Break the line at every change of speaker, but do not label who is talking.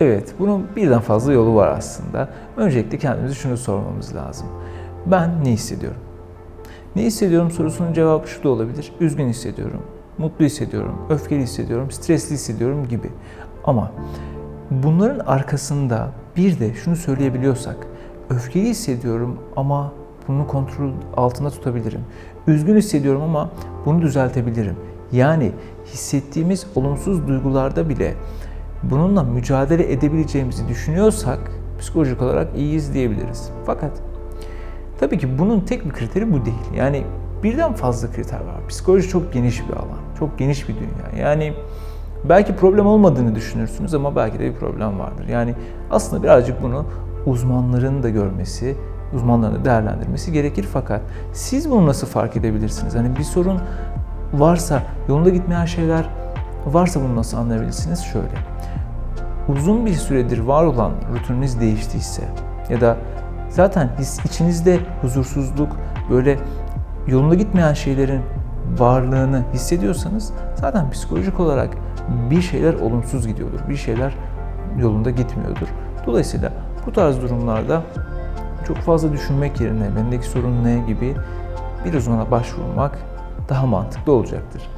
Evet, bunun birden fazla yolu var aslında. Öncelikle kendimize şunu sormamız lazım. Ben ne hissediyorum? Ne hissediyorum sorusunun cevabı şu da olabilir. Üzgün hissediyorum, mutlu hissediyorum, öfkeli hissediyorum, stresli hissediyorum gibi. Ama bunların arkasında bir de şunu söyleyebiliyorsak, öfkeli hissediyorum ama bunu kontrol altında tutabilirim. Üzgün hissediyorum ama bunu düzeltebilirim. Yani hissettiğimiz olumsuz duygularda bile bununla mücadele edebileceğimizi düşünüyorsak psikolojik olarak iyiyiz diyebiliriz. Fakat tabii ki bunun tek bir kriteri bu değil. Yani birden fazla kriter var. Psikoloji çok geniş bir alan, çok geniş bir dünya. Yani belki problem olmadığını düşünürsünüz ama belki de bir problem vardır. Yani aslında birazcık bunu uzmanların da görmesi, uzmanların da değerlendirmesi gerekir fakat siz bunu nasıl fark edebilirsiniz? Hani bir sorun varsa, yolunda gitmeyen şeyler varsa bunu nasıl anlayabilirsiniz? Şöyle, uzun bir süredir var olan rutininiz değiştiyse ya da zaten içinizde huzursuzluk, böyle yolunda gitmeyen şeylerin varlığını hissediyorsanız zaten psikolojik olarak bir şeyler olumsuz gidiyordur, bir şeyler yolunda gitmiyordur. Dolayısıyla bu tarz durumlarda çok fazla düşünmek yerine bendeki sorun ne gibi bir uzmana başvurmak daha mantıklı olacaktır.